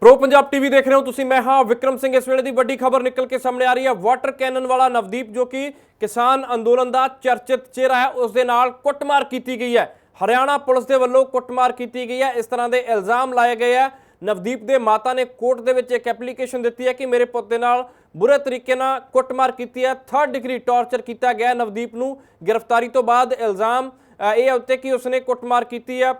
Pro Punjab TV ਦੇਖ ਰਹੇ ਹੋ ਤੁਸੀਂ, ਮੈਂ ਹਾਂ ਵਿਕਰਮ ਸਿੰਘ। ਇਸ ਵੇਲੇ ਦੀ ਵੱਡੀ ਖਬਰ ਨਿਕਲ ਕੇ ਸਾਹਮਣੇ ਆ ਰਹੀ ਹੈ। ਵਾਟਰ ਕੈਨਨ ਵਾਲਾ ਨਵਦੀਪ, ਜੋ ਕਿ ਕਿਸਾਨ ਅੰਦੋਲਨ ਦਾ ਚਰਚਿਤ ਚਿਹਰਾ ਹੈ, ਉਸ ਦੇ ਨਾਲ ਕੁੱਟਮਾਰ ਕੀਤੀ ਗਈ ਹੈ। ਹਰਿਆਣਾ ਪੁਲਿਸ ਦੇ ਵੱਲੋਂ ਕੁੱਟਮਾਰ ਕੀਤੀ ਗਈ ਹੈ। ਇਸ ਤਰ੍ਹਾਂ ਦੇ ਇਲਜ਼ਾਮ ਲਾਏ ਗਏ ਹੈ। ਨਵਦੀਪ ਦੇ ਮਾਤਾ ਨੇ ਕੋਰਟ ਦੇ ਵਿੱਚ ਇੱਕ ਐਪਲੀਕੇਸ਼ਨ ਦਿੱਤੀ ਹੈ ਕਿ ਮੇਰੇ ਪੁੱਤ ਦੇ ਨਾਲ ਬੁਰੇ ਤਰੀਕੇ ਨਾਲ ਕੁੱਟਮਾਰ ਕੀਤੀ ਹੈ। 3rd ਡਿਗਰੀ ਟਾਰਚਰ ਕੀਤਾ ਗਿਆ ਨਵਦੀਪ ਨੂੰ। ਗ੍ਰਿਫਤਾਰੀ ਤੋਂ ਬਾਅਦ ਇਲਜ਼ਾਮ ਇਹ ਉੱਤੇ ਕਿ ਉਸਨੇ ਕੁੱਟਮਾਰ ਕੀਤੀ ਹੈ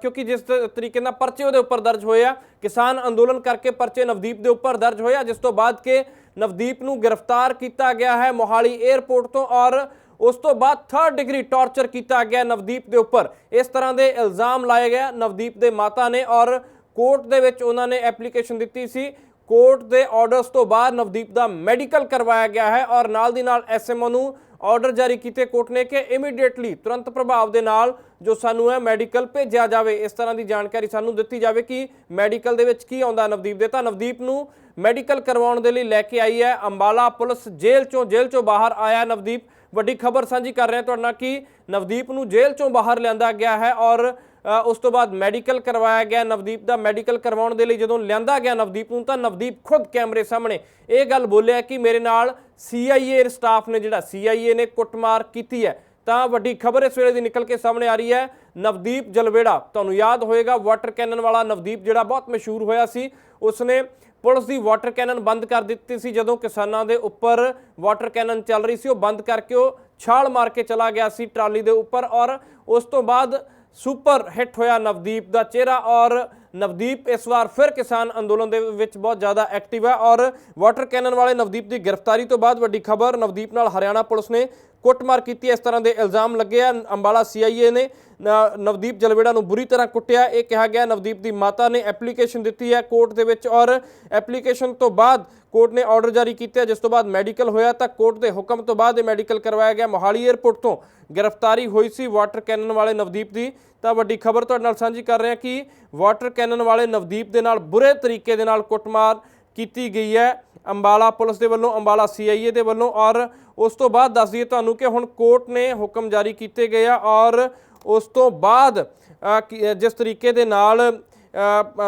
ਕਿਉਂਕਿ ਜਿਸ ਤਰੀਕੇ ਨਾਲ ਪਰਚੇ ਉਹਦੇ ਉੱਪਰ ਦਰਜ ਹੋਏ ਆ, ਕਿਸਾਨ ਅੰਦੋਲਨ ਕਰਕੇ ਪਰਚੇ ਨਵਦੀਪ ਦੇ ਉੱਪਰ ਦਰਜ ਹੋਏ ਆ, ਜਿਸ ਤੋਂ ਬਾਅਦ ਕਿ ਨਵਦੀਪ ਨੂੰ ਗ੍ਰਿਫਤਾਰ ਕੀਤਾ ਗਿਆ ਹੈ ਮੋਹਾਲੀ 에ਅਰਪੋਰਟ ਤੋਂ ਔਰ ਉਸ ਤੋਂ ਬਾਅਦ 3rd ਡਿਗਰੀ ਟਾਰਚਰ ਕੀਤਾ ਗਿਆ ਨਵਦੀਪ ਦੇ ਉੱਪਰ। ਇਸ ਤਰ੍ਹਾਂ ਦੇ ਇਲਜ਼ਾਮ ਲਾਏ ਗਏ ਨਵਦੀਪ ਦੇ ਮਾਤਾ ਨੇ ਔਰ ਕੋਰਟ ਦੇ ਵਿੱਚ ਉਹਨਾਂ ਨੇ ਐਪਲੀਕੇਸ਼ਨ ਦਿੱਤੀ ਸੀ। ਕੋਰਟ ਦੇ ਆਰਡਰਸ ਤੋਂ ਬਾਅਦ ਨਵਦੀਪ ਦਾ ਮੈਡੀਕਲ ਕਰਵਾਇਆ ਗਿਆ ਹੈ ਔਰ ਨਾਲ ਦੀ ਨਾਲ ਐਸਐਮਓ ਨੂੰ ਆਰਡਰ ਜਾਰੀ ਕੀਤੇ ਕੋਰਟ ਨੇ ਕਿ ਇਮੀਡੀਏਟਲੀ ਤੁਰੰਤ ਪ੍ਰਭਾਵ ਦੇ ਨਾਲ ਜੋ ਸਾਨੂੰ ਹੈ ਮੈਡੀਕਲ ਭੇਜਿਆ ਜਾਵੇ, ਇਸ ਤਰ੍ਹਾਂ ਦੀ ਜਾਣਕਾਰੀ ਸਾਨੂੰ ਦਿੱਤੀ ਜਾਵੇ ਕਿ ਮੈਡੀਕਲ ਦੇ ਵਿੱਚ ਕੀ ਆਉਂਦਾ ਨਵਦੀਪ ਦੇ ਤਾਂ ਨਵਦੀਪ ਨੂੰ ਮੈਡੀਕਲ ਕਰਵਾਉਣ ਦੇ ਲਈ ਲੈ ਕੇ ਆਈ ਹੈ ਅੰਬਾਲਾ ਪੁਲਿਸ ਜੇਲ੍ਹ ਚੋਂ ਜੇਲ੍ਹ ਚੋਂ ਬਾਹਰ ਆਇਆ ਨਵਦੀਪ, ਵੱਡੀ ਖਬਰ ਸਾਂਝੀ ਕਰ ਰਹੇ ਹਾਂ ਤੁਹਾਡੇ ਨਾਲ ਕਿ ਨਵਦੀਪ ਨੂੰ ਜੇਲ੍ਹ ਚੋਂ ਬਾਹਰ ਲਿਆਂਦਾ ਗਿਆ ਹੈ ਔਰ ਉਸ ਤੋਂ ਬਾਅਦ ਮੈਡੀਕਲ ਕਰਵਾਇਆ ਗਿਆ। ਨਵਦੀਪ ਦਾ ਮੈਡੀਕਲ ਕਰਵਾਉਣ ਦੇ ਲਈ ਜਦੋਂ ਲਿਆਂਦਾ ਗਿਆ ਨਵਦੀਪ ਨੂੰ, ਤਾਂ ਨਵਦੀਪ ਖੁਦ ਕੈਮਰੇ ਸਾਹਮਣੇ ਇਹ ਗੱਲ ਬੋਲਿਆ ਕਿ ਮੇਰੇ ਨਾਲ ਸੀਆਈਏ ਸਟਾਫ ਨੇ, ਜਿਹੜਾ ਸੀਆਈਏ ਨੇ ਕੁੱਟਮਾਰ ਕੀਤੀ ਹੈ। ਤਾਂ ਵੱਡੀ ਖਬਰ ਇਸ ਵੇਲੇ ਦੀ ਨਿਕਲ ਕੇ ਸਾਹਮਣੇ ਆ ਰਹੀ ਹੈ। ਨਵਦੀਪ ਜਲਵੇੜਾ, ਤੁਹਾਨੂੰ ਯਾਦ ਹੋਏਗਾ ਵਾਟਰ ਕੈਨਨ ਵਾਲਾ ਨਵਦੀਪ ਜਿਹੜਾ ਬਹੁਤ ਮਸ਼ਹੂਰ ਹੋਇਆ ਸੀ, ਉਸਨੇ ਪੁਲਿਸ ਦੀ ਵਾਟਰ ਕੈਨਨ ਬੰਦ ਕਰ ਦਿੱਤੀ ਸੀ। ਜਦੋਂ ਕਿਸਾਨਾਂ ਦੇ ਉੱਪਰ ਵਾਟਰ ਕੈਨਨ ਚੱਲ ਰਹੀ ਸੀ, ਉਹ ਬੰਦ ਕਰਕੇ ਉਹ ਛਾਲ ਮਾਰ ਕੇ ਚਲਾ ਗਿਆ ਸੀ ਟਰਾਲੀ ਦੇ ਉੱਪਰ ਔਰ ਉਸ ਤੋਂ ਬਾਅਦ ਸੁਪਰ ਹਿੱਟ ਹੋਇਆ ਨਵਦੀਪ ਦਾ ਚਿਹਰਾ ਔਰ ਨਵਦੀਪ ਇਸ ਵਾਰ ਫਿਰ ਕਿਸਾਨ ਅੰਦੋਲਨ ਦੇ ਵਿੱਚ ਬਹੁਤ ਜ਼ਿਆਦਾ ਐਕਟਿਵ ਹੈ ਔਰ ਵਾਟਰ ਕੈਨਨ ਵਾਲੇ ਨਵਦੀਪ ਦੀ ਗ੍ਰਿਫਤਾਰੀ ਤੋਂ ਬਾਅਦ ਵੱਡੀ ਖਬਰ ਨਵਦੀਪ ਨਾਲ ਹਰਿਆਣਾ ਪੁਲਿਸ ਨੇ ਕੁੱਟਮਾਰ ਕੀਤੀ ਇਸ ਤਰ੍ਹਾਂ ਦੇ ਇਲਜ਼ਾਮ ਲੱਗੇ ਆ। ਅੰਬਾਲਾ ਸੀਆਈਏ ਨੇ ਨਵਦੀਪ ਜਲਵੇੜਾ ਨੂੰ ਬੁਰੀ ਤਰ੍ਹਾਂ ਕੁੱਟਿਆ। ਇਹ ਕਿਹਾ ਗਿਆ, ਨਵਦੀਪ ਦੀ ਮਾਤਾ ਨੇ ਐਪਲੀਕੇਸ਼ਨ ਦਿੱਤੀ ਹੈ ਕੋਰਟ ਦੇ ਵਿੱਚ ਔਰ ਐਪਲੀਕੇਸ਼ਨ ਤੋਂ ਬਾਅਦ ਕੋਰਟ ਨੇ ਆਰਡਰ ਜਾਰੀ ਕੀਤਾ ਜਿਸ ਤੋਂ ਬਾਅਦ ਮੈਡੀਕਲ ਹੋਇਆ ਤਾਂ ਕੋਰਟ ਦੇ ਹੁਕਮ ਤੋਂ ਬਾਅਦ ਇਹ ਮੈਡੀਕਲ ਕਰਵਾਇਆ ਗਿਆ। ਮੋਹਾਲੀ 에ਅਰਪੋਰਟ ਤੋਂ ਗ੍ਰਿਫਤਾਰੀ ਹੋਈ ਸੀ ਵਾਟਰ ਕੈਨਨ ਵਾਲੇ ਨਵਦੀਪ ਦੀ। ਤਾਂ ਵੱਡੀ ਖਬਰ ਤੁਹਾਡੇ ਨਾਲ ਸਾਂਝੀ ਕਰ ਰਹੇ ਹਾਂ ਕਿ ਵਾਟਰ ਕੈਨਨ ਵਾਲੇ ਨਵਦੀਪ ਦੇ ਨਾਲ ਬੁਰੇ ਤਰੀਕੇ ਦੇ ਨਾਲ ਕੁੱਟਮਾਰ ਕੀਤੀ ਗਈ ਹੈ। ਅੰਬਾਲਾ ਪੁਲਿਸ ਦੇ ਵੱਲੋਂ ਅੰਬਾਲਾ ਸੀਆਈਏ ਦੇ ਵੱਲੋਂ ਔਰ ਉਸ ਤੋਂ ਬਾਅਦ ਦੱਸ ਦਈਏ ਤੁਹਾਨੂੰ ਕਿ ਹੁਣ ਕੋਰਟ ਨੇ ਹੁਕਮ ਜਾਰੀ ਕੀਤੇ ਗਏ ਆ ਔਰ ਉਸ ਤੋਂ ਬਾਅਦ ਅ, ਜਿਸ ਤਰੀਕੇ ਦੇ ਨਾਲ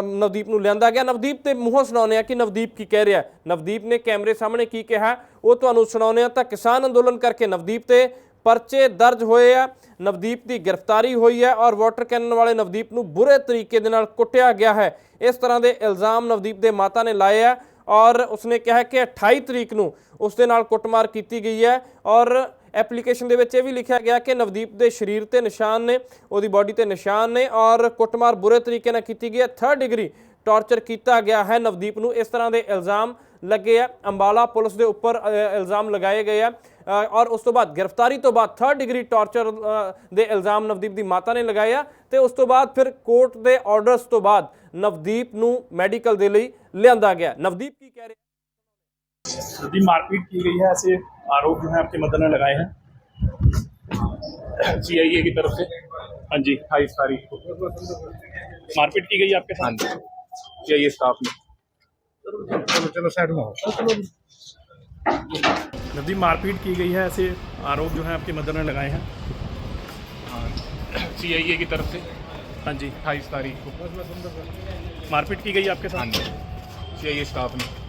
ਨਵਦੀਪ ਨੂੰ ਲਿਆਂਦਾ ਗਿਆ। ਨਵਦੀਪ ਤੇ ਮੂੰਹੋਂ ਸੁਣਾਉਂਦੇ ਆ ਕਿ ਨਵਦੀਪ ਕੀ ਕਹਿ ਰਿਹਾ ਨਵਦੀਪ ਨੇ ਕੈਮਰੇ ਸਾਹਮਣੇ ਕੀ ਕਿਹਾ ਉਹ ਤੁਹਾਨੂੰ ਸੁਣਾਉਂਦੇ ਆ ਤਾਂ ਕਿਸਾਨ ਅੰਦੋਲਨ ਕਰਕੇ ਨਵਦੀਪ ਤੇ ਪਰਚੇ ਦਰਜ ਹੋਏ ਆ। ਨਵਦੀਪ ਦੀ ਗ੍ਰਿਫਤਾਰੀ ਹੋਈ ਹੈ ਔਰ ਵਾਟਰ ਕੈਨਨ ਵਾਲੇ ਨਵਦੀਪ ਨੂੰ ਬੁਰੇ ਤਰੀਕੇ ਦੇ ਨਾਲ ਕੁੱਟਿਆ ਗਿਆ ਹੈ। ਇਸ ਤਰ੍ਹਾਂ ਦੇ ਇਲਜ਼ਾਮ ਨਵਦੀਪ ਦੇ ਮਾਤਾ ਨੇ ਲਾਏ ਆ ਔਰ ਉਸਨੇ ਕਿਹਾ ਕਿ 28 ਤਰੀਕ ਨੂੰ ਉਸ ਦੇ ਨਾਲ ਕੁੱਟਮਾਰ ਕੀਤੀ ਗਈ ਹੈ ਔਰ ਐਪਲੀਕੇਸ਼ਨ ਦੇ ਵਿੱਚ ਇਹ ਵੀ ਲਿਖਿਆ ਗਿਆ ਕਿ ਨਵਦੀਪ ਦੇ ਸਰੀਰ ਤੇ ਨਿਸ਼ਾਨ ਨੇ, ਉਹਦੀ ਬਾਡੀ ਤੇ ਨਿਸ਼ਾਨ ਨੇ ਔਰ ਕੁੱਟਮਾਰ ਬੁਰੇ ਤਰੀਕੇ ਨਾਲ ਕੀਤੀ ਗਈ ਹੈ। 3rd ਡਿਗਰੀ ਟਾਰਚਰ ਕੀਤਾ ਗਿਆ ਹੈ ਨਵਦੀਪ ਨੂੰ। ਇਸ ਤਰ੍ਹਾਂ ਦੇ ਇਲਜ਼ਾਮ ਲੱਗੇ ਆ। ਅੰਬਾਲਾ ਪੁਲਿਸ ਦੇ ਉੱਪਰ ਇਲਜ਼ਾਮ ਲਗਾਏ ਗਏ ਆ। ਔਰ ਉਸ ਤੋਂ ਬਾਅਦ ਗ੍ਰਿਫਤਾਰੀ ਤੋਂ ਬਾਅਦ 3rd ਡਿਗਰੀ ਟਾਰਚਰ ਦੇ ਇਲਜ਼ਾਮ ਨਵਦੀਪ ਦੀ ਮਾਤਾ ਨੇ ਲਗਾਏ ਆ ਤੇ ਉਸ ਤੋਂ ਬਾਅਦ ਫਿਰ ਕੋਰਟ ਦੇ ਆਰਡਰਸ ਤੋਂ ਬਾਅਦ ਨਵਦੀਪ ਨੂੰ ਮੈਡੀਕਲ ਦੇ ਲਈ ਲਿਆਂਦਾ ਗਿਆ ਨਵਦੀਪ ਕੀ ਕਹਿ ਰਿਹਾ यदि मारपीट की गई है ऐसे आरोप जो है आपके मदन ने लगाए हैं सीआईए की तरफ से हाँ जी अट्ठाईस तारीख को मारपीट की गई है आपके साथ सीआईए स्टाफ ने चलो चलो साइड में हो यदि मारपीट की गई है ऐसे आरोप जो है आपके मदर ने लगाए हैं। सी आई ए की तरफ़ से? हाँ जी। अट्ठाईस तारीख को। मारपीट की गई है आपके साथ? ए स्टाफ ने।